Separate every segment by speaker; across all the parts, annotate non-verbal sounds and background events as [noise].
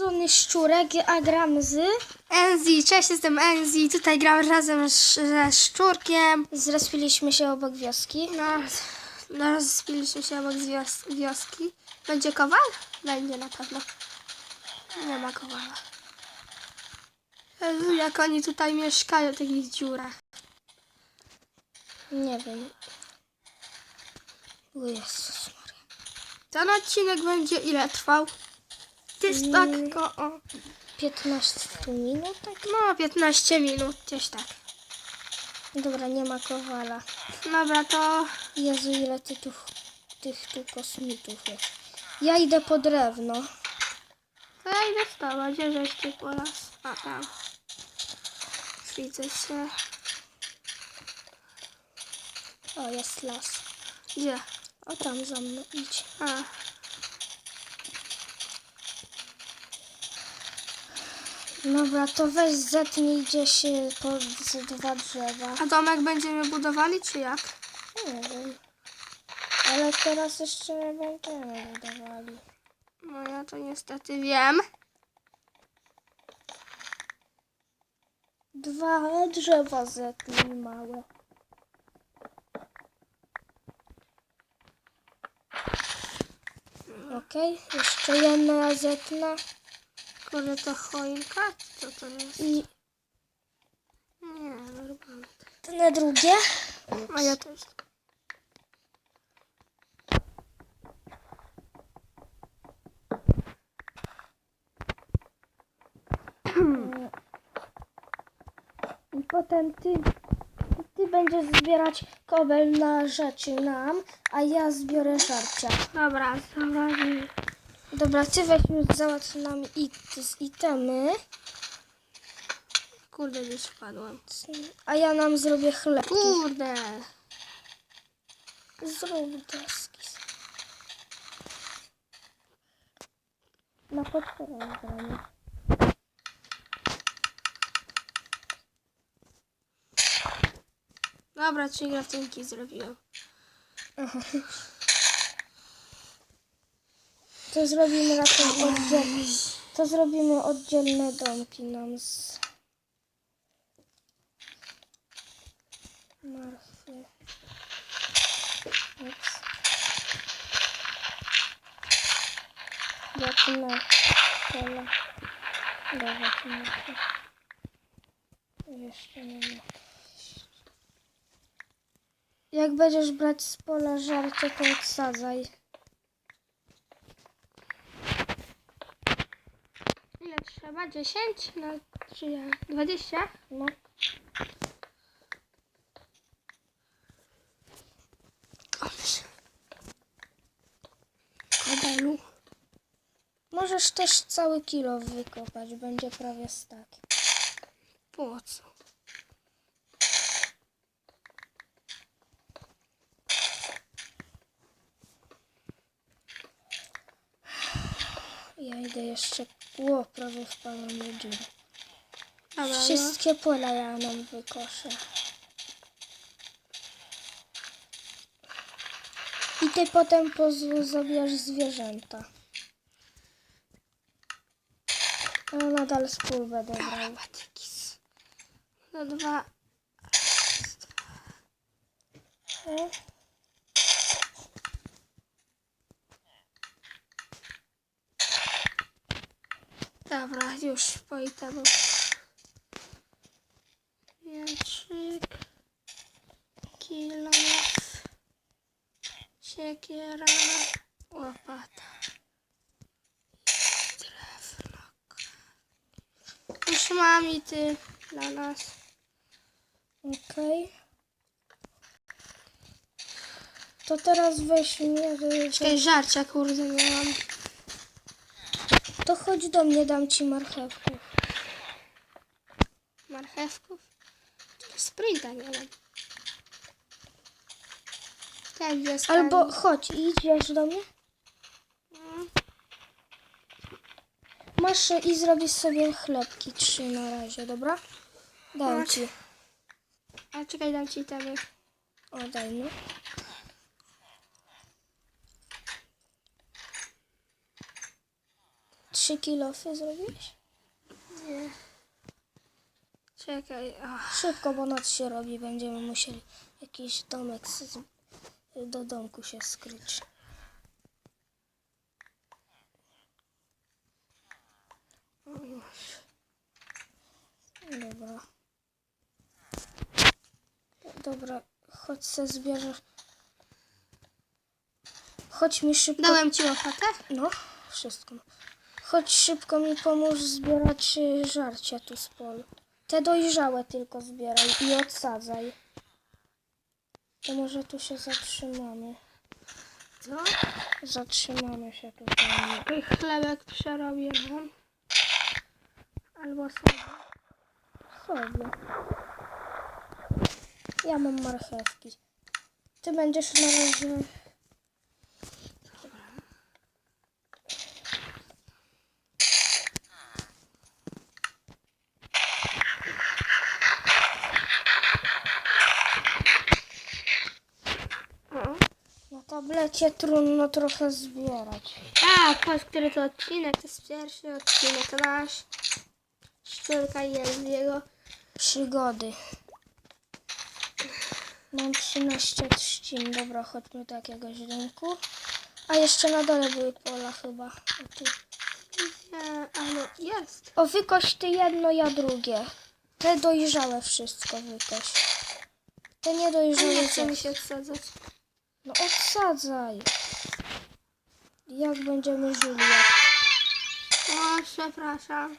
Speaker 1: urodzony szczurek, a gram z...
Speaker 2: Enzi, cześć, jestem Enzi. Tutaj gram razem z, ze Szczurkiem.
Speaker 1: Zrespiliśmy się obok wioski.
Speaker 2: No, no spiliśmy się obok wios wioski. Będzie kowal? Będzie na pewno. Nie ma kowala. Jezu, jak oni tutaj mieszkają w takich dziurach.
Speaker 1: Nie wiem. O Jezus Maria.
Speaker 2: Ten odcinek będzie ile trwał? Gdzieś tak, ko- o,
Speaker 1: 15 minut, tak?
Speaker 2: no 15 minut, gdzieś tak.
Speaker 1: Dobra, nie ma kowala.
Speaker 2: Dobra, to
Speaker 1: Jezu, ile ty tu, tych tu kosmitów jest. Ja idę po drewno.
Speaker 2: To ja idę tobą, gdzie żeś ty po las? A tam. Widzę się.
Speaker 1: O, jest las.
Speaker 2: Gdzie?
Speaker 1: O, tam za mną idź.
Speaker 2: A,
Speaker 1: Dobra, to weź zetnij gdzieś pod dwa drzewa.
Speaker 2: a domek będziemy budowali, czy jak?
Speaker 1: Nie wiem. Ale teraz jeszcze będziemy budowali.
Speaker 2: No ja to niestety wiem.
Speaker 1: Dwa drzewa zetnij małe. Okej, jeszcze jedna zetnę
Speaker 2: Kurde, to choinka? Co to jest?
Speaker 1: i
Speaker 2: Nie, normalne.
Speaker 1: tnę drugie.
Speaker 2: A ja też. [clears throat]
Speaker 1: I potem ty, ty będziesz zbierać kobel na rzeczy nam, a ja zbiorę żarcia.
Speaker 2: Dobra, dobra.
Speaker 1: Dobra, ty weź już załatw nam it, z itemy,
Speaker 2: Kurde, już wpadłam.
Speaker 1: a ja nam zrobię chleb.
Speaker 2: Kurde.
Speaker 1: Zrób deski. Na gramy.
Speaker 2: Dobra, trzy graftynki zrobiłem.
Speaker 1: To zrobimy raczej oddzielne. To zrobimy oddzielne domki nam z marchwy. Ups. Zacznę. Dobra, tu marchwy. Jeszcze nie ma. Jak będziesz brać z pola żarcie, to odsadzaj.
Speaker 2: Ile trzeba? 10? No, czy ja? 20?
Speaker 1: No.
Speaker 2: Kobelu.
Speaker 1: Możesz też cały kilo wykopać, będzie prawie stak.
Speaker 2: Po co?
Speaker 1: Ja idę jeszcze... Ło, prawie wpadłam do dziury.
Speaker 2: No.
Speaker 1: Wszystkie pola ja nam wykoszę. I ty potem zabierz zwierzęta. A nadal spół będę brał.
Speaker 2: No dwa.
Speaker 1: O,
Speaker 2: Dobra, już po itemu. Mieczyk. Kilof. Siekiera. Łopata. Drewno. Już mam i ty dla nas.
Speaker 1: Okej. To teraz weźmy...
Speaker 2: Czekaj, żarcia kurde nie mam.
Speaker 1: To chodź do mnie, dam ci marchewkę.
Speaker 2: Marchewków. Sprinta nie mam. Tak, jest
Speaker 1: Albo chodź, idziesz do mnie?
Speaker 2: Mm.
Speaker 1: Masz i zrobisz sobie chlebki trzy na razie, dobra? Dam
Speaker 2: Tak.
Speaker 1: ci.
Speaker 2: A czekaj, dam ci temy.
Speaker 1: O, daj mi. Trzy kilofy zrobiłeś?
Speaker 2: Nie. Czekaj. Ach.
Speaker 1: Szybko, bo noc się robi. Będziemy musieli jakiś domek z, do domku się skryć. Dobra. Dobra, chodź se zbierzesz. Chodź mi szybko.
Speaker 2: Dałem ci łopatę?
Speaker 1: No, wszystko. Chodź szybko mi pomóż zbierać y, żarcie tu z polu. Te dojrzałe tylko zbieraj i odsadzaj. To może tu się zatrzymamy.
Speaker 2: Co?
Speaker 1: Zatrzymamy się tutaj.
Speaker 2: I chlebek przerobię wam. Albo sobie.
Speaker 1: Sobie. Ja mam marchewki. Ty będziesz na razie...
Speaker 2: O.
Speaker 1: Na tablecie trudno trochę zbierać.
Speaker 2: A, patrz, który to odcinek? To jest pierwszy odcinek nasz. Szczurka jest jego.
Speaker 1: Przygody. Mam 13 trzcin. Dobra, chodźmy do jakiegoś rynku. A jeszcze na dole były pola chyba.
Speaker 2: Nie, ale jest.
Speaker 1: o wykoś ty jedno, ja drugie. Te dojrzałe wszystko wykoś. Te niedojrzałe
Speaker 2: nie chce mi się odsadzać.
Speaker 1: Odsadzaj. Jak będziemy żyli? Jak
Speaker 2: O, przepraszam.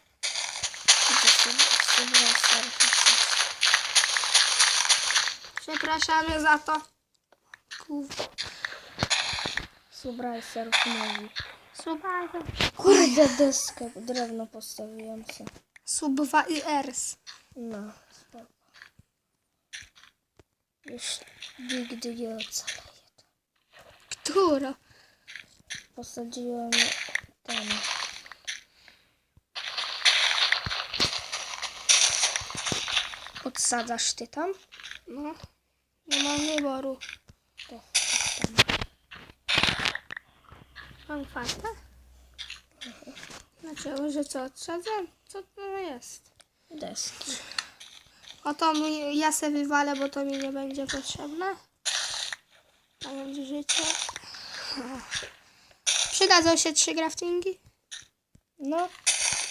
Speaker 2: Przepraszamy za to. Kurde.
Speaker 1: Subrajser mówi.
Speaker 2: Suba,
Speaker 1: Kurde, deskę, drewno postawiłem sobie.
Speaker 2: Subwa i Ers.
Speaker 1: No, spoko. Już nigdy nie ocaleję.
Speaker 2: Która?
Speaker 1: Posadziłem ten. Odsadzasz ty tam?
Speaker 2: No. Nie mam wyboru.
Speaker 1: To tam.
Speaker 2: Mam kwartę? Dlaczego, że co odsadzam? Co to jest?
Speaker 1: Deski.
Speaker 2: O to mi, ja se wywalę, bo to mi nie będzie potrzebne. A będzie życie. Przydadzą się trzy craftingi?
Speaker 1: No,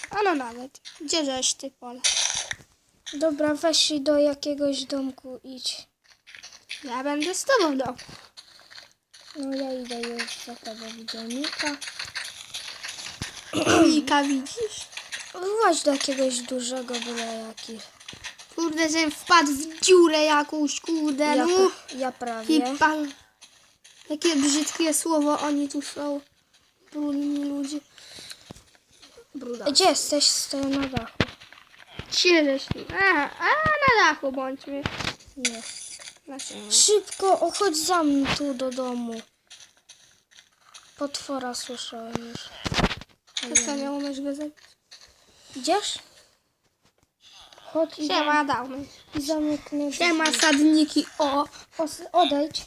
Speaker 2: A no nawet. Gdzie żeś ty, pole?
Speaker 1: dobra, weź do jakiegoś domku idź.
Speaker 2: Ja będę z tobą do.
Speaker 1: No ja idę już za tobą widzielnika.
Speaker 2: Mika widzisz?
Speaker 1: Właź do jakiegoś dużego byle jaki.
Speaker 2: Kurde, że wpadł w dziurę jakąś, kurde,
Speaker 1: Ja,
Speaker 2: no.
Speaker 1: ja prawie.
Speaker 2: Jakie brzydkie słowo oni tu są. Brudni ludzie. Bruda.
Speaker 1: Gdzie jesteś? Stoję na dachu.
Speaker 2: Cieszę A, a na dachu bądźmy.
Speaker 1: Nie.
Speaker 2: Dlaczego?
Speaker 1: Szybko, o, chodź za mną tu do domu. Potwora słyszałem już.
Speaker 2: To co, go zabić?
Speaker 1: Idziesz? Chodź i,
Speaker 2: Siema, dałmy.
Speaker 1: i zamyknę drzwi.
Speaker 2: Siema, sadniki. O,
Speaker 1: Os- odejdź.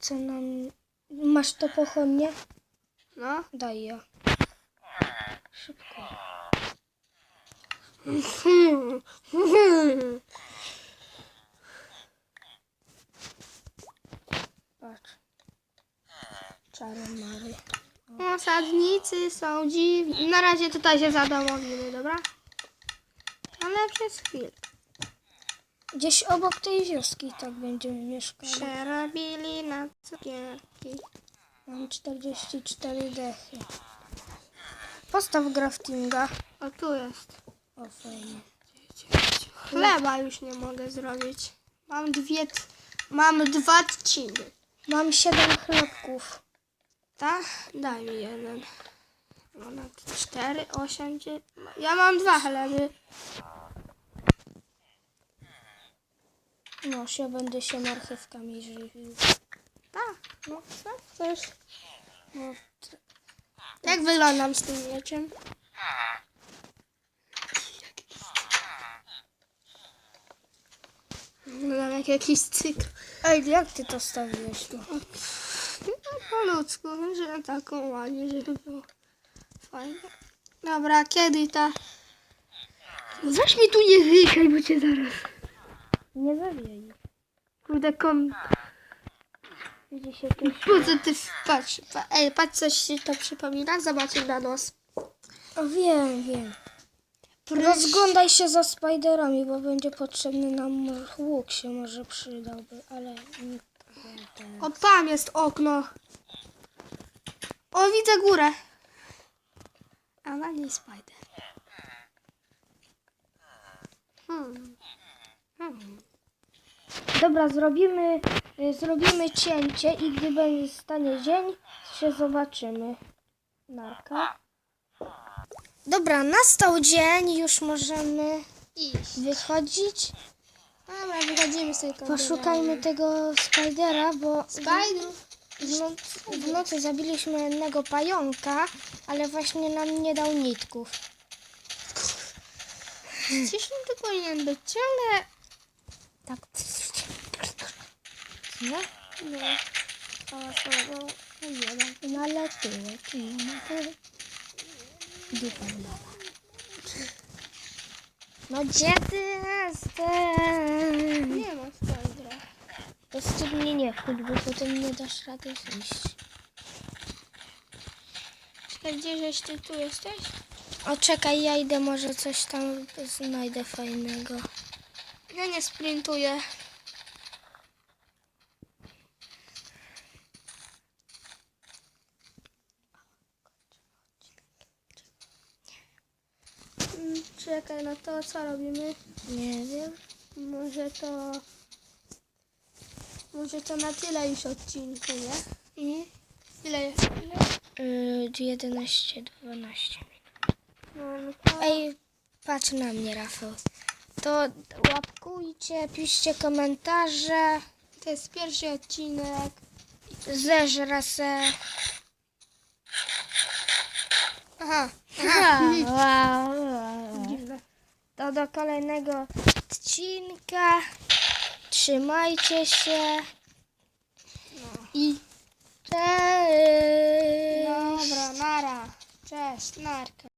Speaker 1: Co nam... Masz to pochodnie?
Speaker 2: no.
Speaker 1: Daj ja. Szybko. Patrz. Czaromary.
Speaker 2: No, sadnicy są dziwni. Na razie tutaj się zadomowimy, dobra? Ale przez chwilę.
Speaker 1: Gdzieś obok tej wioski tak będziemy mieszkali.
Speaker 2: Przerobili na cukierki.
Speaker 1: Mam 44 dechy. Postaw craftinga.
Speaker 2: O, tu jest.
Speaker 1: O, fajnie.
Speaker 2: Chleba już nie mogę zrobić. Mam dwie... Mam dwa trzciny.
Speaker 1: Mam 7 chlebków.
Speaker 2: Tak? Daj mi jeden. Ona cztery, osiem, dziewięć. Ja mam dwa chleby.
Speaker 1: No, się będę się marchewkami żywił.
Speaker 2: Tak, no co chcesz?
Speaker 1: No, t-
Speaker 2: Jak wyglądam z tym mieczem? Wyglądam jak jakiś cykl.
Speaker 1: Ej, jak ty to stawiłeś tu?
Speaker 2: No, po ludzku, że taką ładnie, żeby było fajnie. Dobra, kiedy ta... No Weź mi tu nie wykaj, bo cię zaraz...
Speaker 1: Nie zawieje.
Speaker 2: Kurde, kom...
Speaker 1: Widzi się tu.
Speaker 2: Po co ty... Patrz, pa... ej, patrz, coś ci to przypomina? Zobaczcie na nos.
Speaker 1: O, wiem, wiem. Rozglądaj się za spiderami, bo będzie potrzebny nam łuk się może przydałby, ale nie.
Speaker 2: O, tam jest okno. O, widzę górę. Ale nie spider. Hmm. Hmm.
Speaker 1: Dobra, zrobimy, y, zrobimy cięcie i gdy będzie stanie dzień, się zobaczymy. Narka. Dobra, nastał dzień, już możemy
Speaker 2: Iść.
Speaker 1: wychodzić.
Speaker 2: Dobra, wychodzimy tej kamery.
Speaker 1: Poszukajmy tego spidera, bo
Speaker 2: Spiderów.
Speaker 1: w nocy, w nocy zabiliśmy jednego pająka, ale właśnie nam nie dał nitków.
Speaker 2: On tu powinien być, ale...
Speaker 1: Tak. Nie?
Speaker 2: No. Pałasował. Jeden.
Speaker 1: No ale tyłek nie ma. Dupa mała. No gdzie ty jesteś?
Speaker 2: Nie ma spidera.
Speaker 1: To mnie nie chodź, bo potem nie dasz rady zejść.
Speaker 2: Czekaj, gdzie żeś ty tu jesteś?
Speaker 1: O czekaj, ja idę, może coś tam znajdę fajnego.
Speaker 2: Ja nie sprintuję. Czekaj, no to co robimy?
Speaker 1: Nie wiem.
Speaker 2: Może to... Może to na tyle już odcinku, nie?
Speaker 1: Mhm.
Speaker 2: Ile? Ile?
Speaker 1: Yy, 11, 12
Speaker 2: No, no to...
Speaker 1: Ej, patrz na mnie, Rafał. To łapkujcie, piszcie komentarze,
Speaker 2: To jest pierwszy odcinek.
Speaker 1: zeżra se.
Speaker 2: Aha.
Speaker 1: Ha, wow, [laughs] wow.
Speaker 2: Dziwne.
Speaker 1: To do kolejnego odcinka. Trzymajcie się. I cześć.
Speaker 2: Dobra, nara. Cześć, narka.